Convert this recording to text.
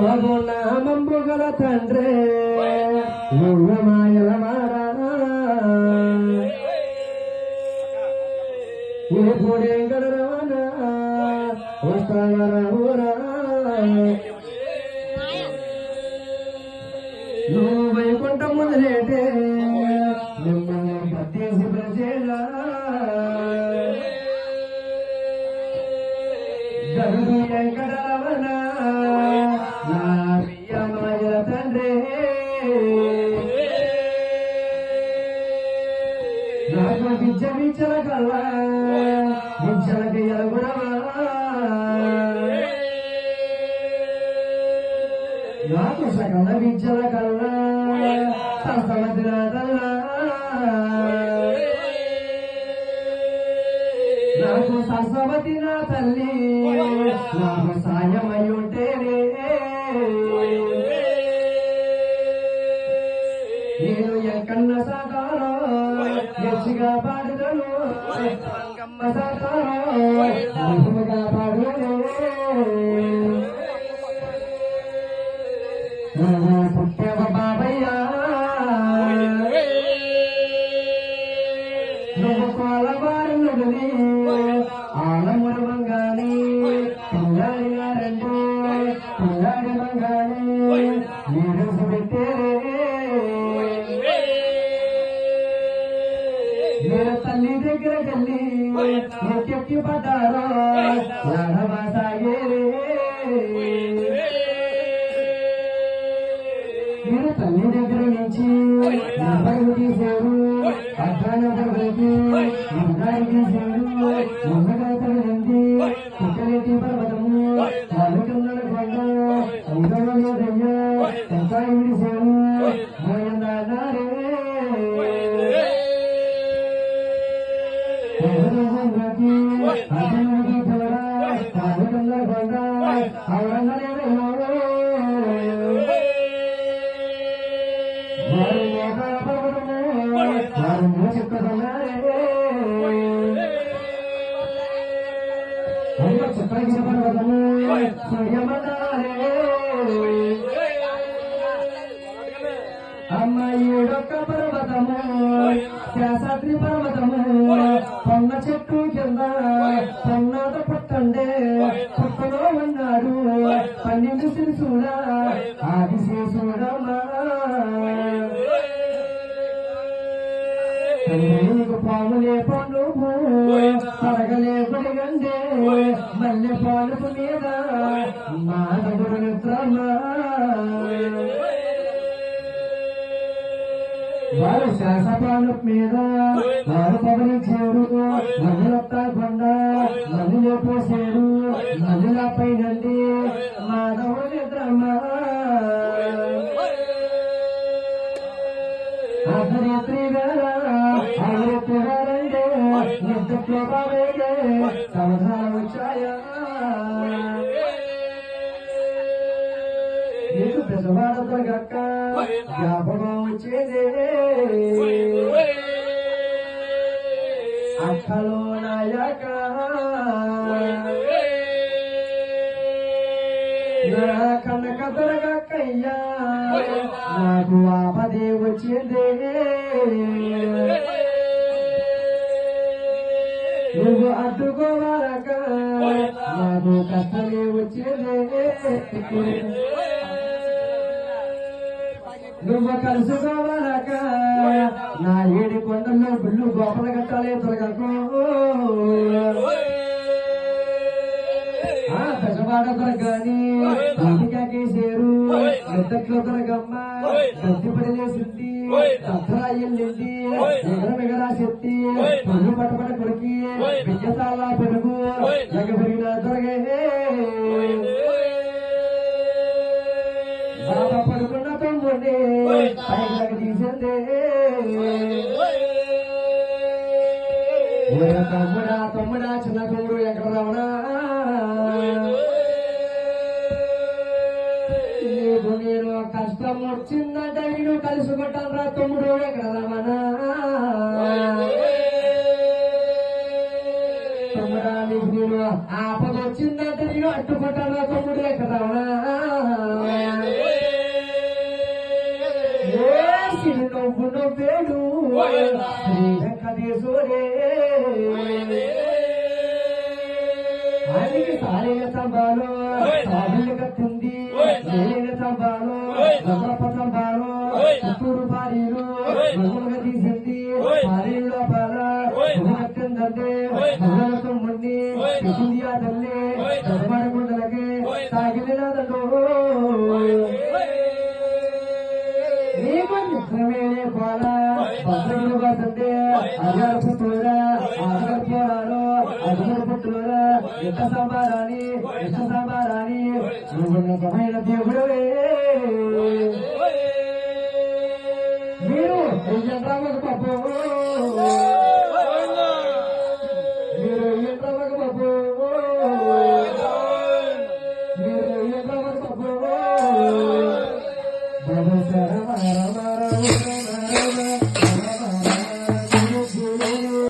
బాబు నామంబు గల తండ్రి మాయల మారా ఏ పొడేంగడ రవాణా వస్తావరా ఊరా నువ్వు వైకుంఠం మొదలేటే మిమ్మల్ని నాకు సకల విద్యల కల్లా నాకు సరస్వతి నా తల్లి నాకు సాయమై ఉంటేనే నేను ఎక్కన్న సాకారో ఎచ్చిగా పాడుదను రంగమ్మ సాకారో పాడుదనే పుట్టవ బాబయ్య నువ్వు కోలవారు నుడిని ఆలమురు మంగాని పిల్లాడి గారండి పిల్లాడి మంగాని మీరు పెట్టే మీరు తల్లి దగ్గరకెళ్ళి ఎక్కెక్కి పడ్డారో లాడమా నమ్మకం తీశారు అర్థాన్ని పడబోతూ నమ్మకాన్ని తీశారు అమ్మయుడొక్క పర్వతము శాస్త్రి పర్వతము? పొన్న చెట్టు కింద పొన్నాత పుట్టండే పుట్టలో ఉన్నాడు పన్నెండు శిశుడా ఆది పాములే పండు పడగలే పడిగండే మల్లె పాలకు మీద మాధవుడు వారు శాసపాలు మీద వారు పవని చేరు నదులొక్క కొండ నదిలో పోసేరు నదులపై నండి బావేగే వచ్చాయా నీకు పెద్దవాడతో గక్క జ్ఞాపకం వచ్చేదే అక్కలో నాయక నా కనక దొరగక్కయ్యా నాకు ఆపదే వచ్చేదే. కష్టమే వచ్చేదే. నువ్వు కలుసుకోవాలక నా ఏడు కొండల్లో బిల్లు గోపల కట్టాలి తొలగకు ఆ పెసవాడ దొరకని అందుకేసేరు మెద్దట్లో దొరకమ్మ దద్దిపడి లేసింది దసరా ఎల్లింది ఎగర మెగరా చెత్తి పన్ను పట్టపడ కొరికి బియ్యసాల పెరుగు. ఎగబెరిగిన తీసిందే ఓ తమ్ముడా తమ్ముడా చిన్న తమ్ముడు ఎక్కడ రావడా నీకు నేను కష్టం వచ్చిందంటే నేను కలుసుకుంటాను రా తమ్ముడు ఎక్కడ రమణా తమ్ముడా నీకు నేను ఆపద వచ్చిందంటే నేను అడ్డుకుంటాను రా తమ్ముడు ఎక్కడ రమణా శ్రీ వెంకటేశ్వరే ఆయనకి సారైన స్తంభాలు సాగిలు కట్టింది. లేని స్తంభాలు గొప్ప స్తంభాలు చిత్తూరు పారీలు గొప్పగా తీసింది పారీల లోపల కట్టిందంటే భగవంతం ముండి పెట్టింది ఆ తల్లి. చదవడకుండలకి సాగిలినాదండో నీకు నిత్యమేనే కోల భద్రకులు వస్తుంటే అజారు పుట్టురా ఆగర్ పోరాలు ఎంత సంబారాని ఎంత సంబారాని నువ్వు నిజమైన మీరు నిజంగా పప్పు